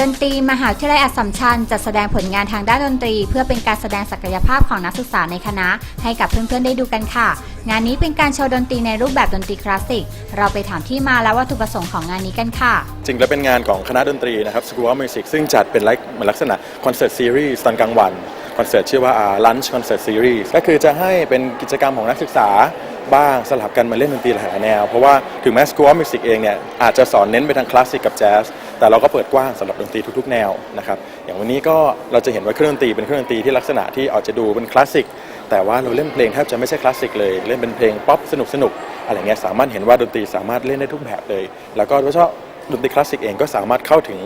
ดนตรีมหาวิทยาลัยอัสสัมชัญจัดแสดงผลงานทางด้านดนตรี เพื่อเป็นการแสดงศักยภาพของนักศึกษาในคณะ ให้กับเพื่อนๆได้ดูกันค่ะ งานนี้เป็นการโชว์ดนตรีในรูปแบบดนตรีคลาสสิก เราไปถามที่มาและวัตถุประสงค์ของงานนี้กันค่ะ จริงแล้วเป็นงานของคณะดนตรีนะครับ School of Music ซึ่งจัดเป็นลักเหมือนลักษณะคอนเสิร์ตซีรีส์ตอนกลางวันคอนเสิร์ตชื่อว่า Lunch Concert Series ก็คือจะให้เป็นกิจกรรมของนักศึกษาบ้างสลับกันมาเล่นดนตรีหลายแนว เพราะว่าถึงแม้ School of Music เองเนี่ยอาจจะสอนเน้นไปทางคลาสสิกกับแจ๊ส แต่เราก็เปิดกว้างสำหรับดนตรีทุกๆ แนวนะครับอย่างวันนี้ก็เราจะเห็นว่าเครื่องดนตรีเป็นเครื่องดนตรีที่ลักษณะที่อาจจะดูเป็นคลาสสิกแต่ว่าเราเล่นเพลงแทบจะไม่ใช่คลาสสิกเลย เล่นเป็นเพลงป๊อปสนุกสนุกๆอะไรเงี้ยสามารถเห็นว่าดนตรีสามารถเล่นได้ทุกแบบเลย แล้วก็โดยเฉพาะดนตรีคลาสสิกเองก็สามารถเข้าถึง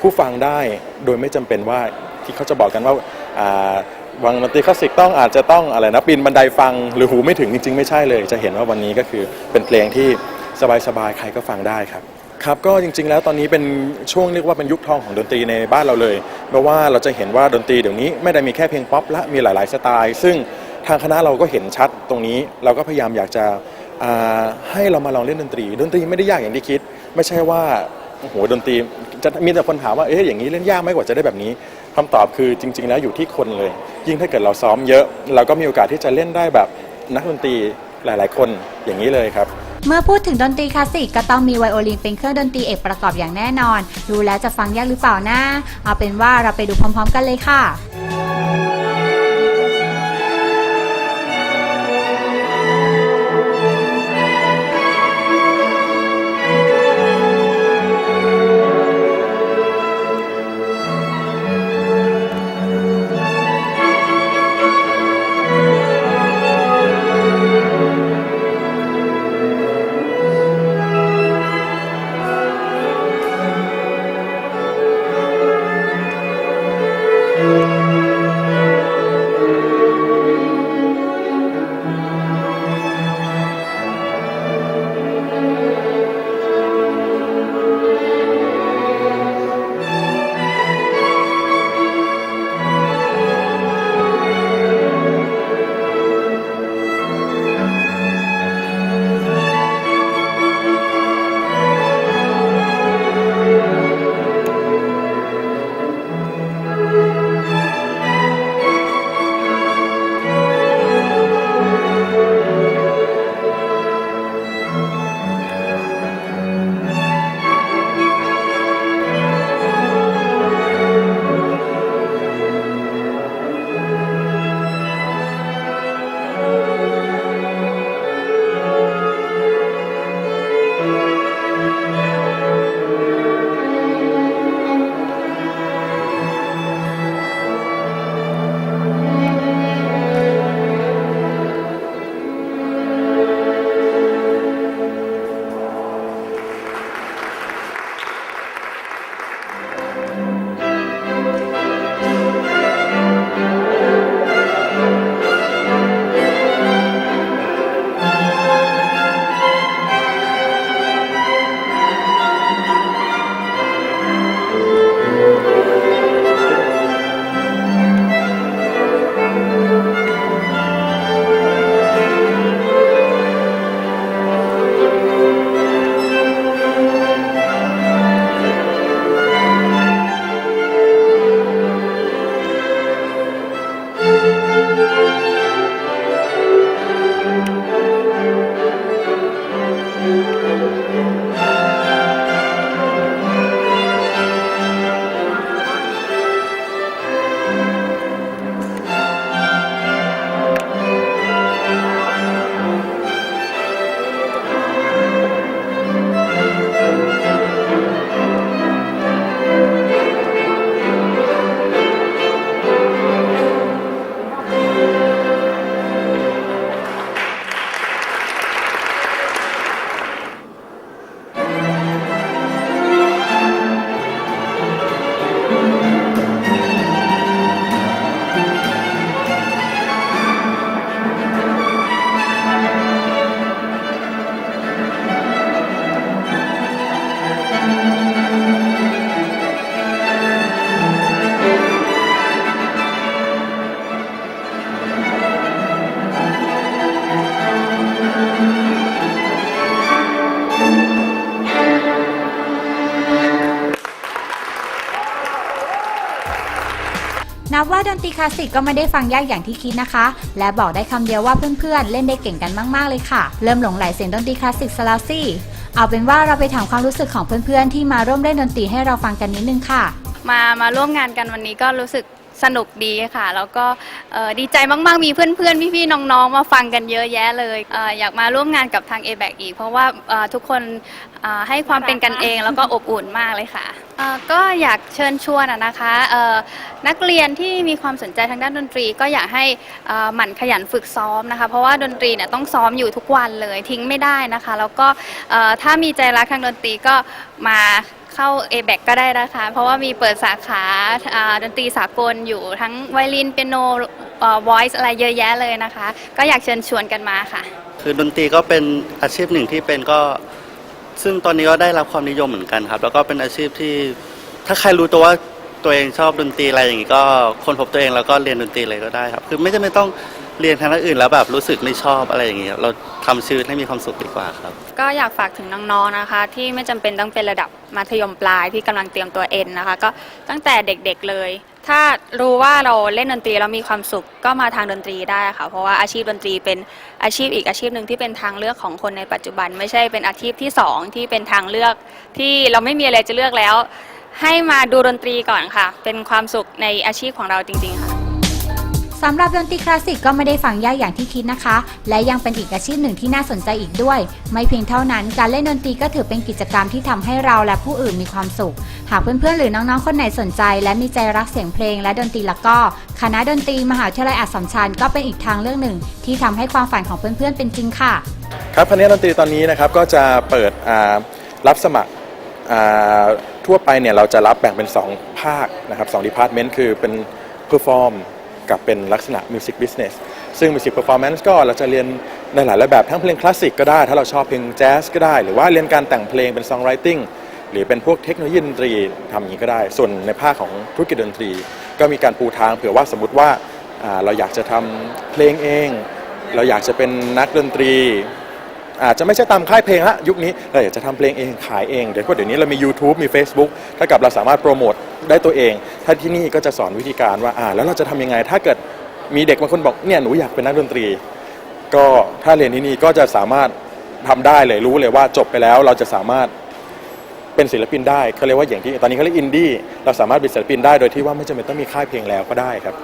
ผู้ฟังได้โดยไม่จำเป็นว่าที่เขาจะบอกกันว่าอ่าวังดนตรีคลาสสิกต้องอาจจะต้องอะไรนะปีนบันไดฟังหรือหูไม่ถึงจริงๆ ไม่ใช่เลย จะเห็นว่าวันนี้ก็คือเป็นเพลงที่สบายๆใครก็ฟังได้ครับ ครับก็จริงๆแล้วตอนนี้เป็นช่วงเรียกว่าเป็นยุคทองของดนตรีในบ้านเราเลย เพราะว่าเราจะเห็นว่าดนตรีเดี๋ยวนี้ไม่ได้มีแค่เพลงป๊อปละมีหลายๆสไตล์ ซึ่งทางคณะเราก็เห็นชัดตรงนี้ เราก็พยายามอยากจะอ่าให้เรามาลองเล่นดนตรี ดนตรีไม่ได้ยากอย่างที่คิด ไม่ใช่ว่าโอ้โหดนตรีจะมีแต่คนถามว่าเอ๊ะอย่างนี้เล่นยากไหมกว่าจะได้แบบนี้คำตอบคือจริง ๆ แล้วอยู่ที่คนเลย ยิ่งถ้าเกิดเราซ้อมเยอะ เราก็มีโอกาสที่จะเล่นได้แบบนักดนตรีหลาย ๆ คนอย่างนี้เลยครับ เมื่อพูดถึงดนตรีคลาสสิกก็ต้องมีไวโอลินเป็นเครื่องดนตรีเอกประกอบอย่างแน่นอน ดูแล้วจะฟังยากหรือเปล่านะ เอาเป็นว่าเราไปดูพร้อม ๆ กันเลยค่ะ「 ดนตรีคลาสสิกก็ไม่ได้ฟังยากอย่างที่คิดนะคะ และบอกได้คำเดียวว่าเพื่อนๆ เล่นได้เก่งกันมากๆเลยค่ะ เริ่มหลงไหลเสียงดนตรีคลาสสิกซะแล้วสิเอาเป็นว่าเราไปถามความรู้สึกของเพื่อนๆ ที่มาร่วมเล่นดนตรีให้เราฟังกันนิดนึงค่ะ มามาร่วมงานกันวันนี้ก็รู้สึก สนุกดีค่ะ แล้วก็เอ่อดีใจมากๆ มีเพื่อนๆ พี่ๆ น้องๆ มาฟังกันเยอะแยะเลยเอออยากมาร่วมงานกับทาง a b a c อีก เพราะว่าเอ่อทุกคนเอ่อให้ความเป็นกันเองแล้วก็อบอุ่นมากเลยค่ะเอ่อก็อยากเชิญชวนอะนะคะเอ่อนักเรียนที่มีความสนใจทางด้านดนตรี ก็อยากให้เอ่อหมั่นขยันฝึกซ้อมนะคะ เพราะว่าดนตรีเนี่ยต้องซ้อมอยู่ทุกวันเลยทิ้งไม่ได้นะคะ แล้วก็เอ่อถ้ามีใจรักทางดนตรีก็มา เข้า a b a c ก็ได้นะคะ เพราะว่ามีเปิดสาขาอ่าดนตรีสากลอยู่ทั้งไวโอลินเปียโนวอยซ์อะไรเยอะแยะเลยนะคะ ก็อยากเชิญชวนกันมาค่ะ คือดนตรีก็เป็นอาชีพหนึ่งที่เป็นก็ ซึ่งตอนนี้ก็ได้รับความนิยมเหมือนกันครับ แล้วก็เป็นอาชีพที่ถ้าใครรู้ตัวว่า ตัวเองชอบดนตรีอะไรอย่างนี้ก็คนพบตัวเองแล้วก็เรียนดนตรีเลยก็ได้ครับ คือไม่จำเป็นต้องเรียนทางด้านอื่นแล้วแบบรู้สึกไม่ชอบอะไรอย่างนี้เราทำชีวิตให้มีความสุขดีกว่าครับ ก็อยากฝากถึงน้องๆนะคะ ที่ไม่จำเป็นต้องเป็นระดับมัธยมปลายที่กำลังเตรียมตัวเอ็นนะคะ ก็ตั้งแต่เด็กๆเลย ถ้ารู้ว่าเราเล่นดนตรีแล้วมีความสุขก็มาทางดนตรีได้ค่ะ เพราะว่าอาชีพดนตรีเป็นอาชีพอีกอาชีพหนึ่งที่เป็นทางเลือกของคนในปัจจุบัน ไม่ใช่เป็นอาชีพที่สองที่เป็นทางเลือกที่เราไม่มีอะไรจะเลือกแล้ว ให้มาดูดนตรีก่อนค่ะ เป็นความสุขในอาชีพของเราจริง ๆ ค่ะ สำหรับดนตรีคลาสสิกก็ไม่ได้ฟังยากอย่างที่คิดนะคะ และยังเป็นอีกอาชีพหนึ่งที่น่าสนใจอีกด้วย ไม่เพียงเท่านั้น การเล่นดนตรีก็ถือเป็นกิจกรรมที่ทำให้เราและผู้อื่นมีความสุข หากเพื่อนๆหรือน้องๆคนไหนสนใจ และมีใจรักเสียงเพลงและดนตรีแล้วก็ คณะดนตรีมหาวิทยาลัยอัสสัมชัญก็เป็นอีกทางเลือกหนึ่ง ที่ทำให้ความฝันของเพื่อนๆเป็นจริงค่ะ ครับคณะดนตรีตอนนี้นะครับก็จะเปิดอ่ารับสมัครอ่า ทั่วไปเนี่ยเราจะรับแบ่งเป็น 2 ภาคนะครับสองดีพาร์ตเมนต์คือเป็น Perform กับเป็นลักษณะ Music Business ซึ่ง Music Performance ก็เราจะเรียนในหลายรูปแบบทั้งเพลงคลาสสิกก็ได้ ถ้าเราชอบเพลงแจ๊สก็ได้ หรือว่าเรียนการแต่งเพลงเป็น Songwriting หรือเป็นพวกเทคโนโลยีดนตรีทำอย่างนี้ก็ได้ ส่วนในภาคของธุรกิจดนตรี ก็มีการปูทางเผื่อว่าสมมติว่าอ่าเราอยากจะทำเพลงเอง เราอยากจะเป็นนักดนตรี อาจจะไม่ใช่ตามค่ายเพลงละยุคนี้เราอยากจะทำเพลงเองขายเองเดี๋ยวก็เดี๋ยวนี้เรามี YouTube มี Facebook ถ้ากับเราสามารถโปรโมทได้ตัวเอง ถ้าที่นี่ก็จะสอนวิธีการว่าอ่าแล้วเราจะทำยังไง ถ้าเกิดมีเด็กบางคนบอกเนี่ยหนูอยากเป็นนักดนตรี ก็ถ้าเรียนที่นี่ก็จะสามารถทำได้เลยรู้เลยว่าจบไปแล้วเราจะสามารถเป็นศิลปินได้เขาเรียกว่าอย่างที่ตอนนี้เขาเรียกอินดี้เราสามารถเป็นศิลปินได้โดยที่ว่าไม่จำเป็นต้องมีค่ายเพลงแล้วก็ได้ครับ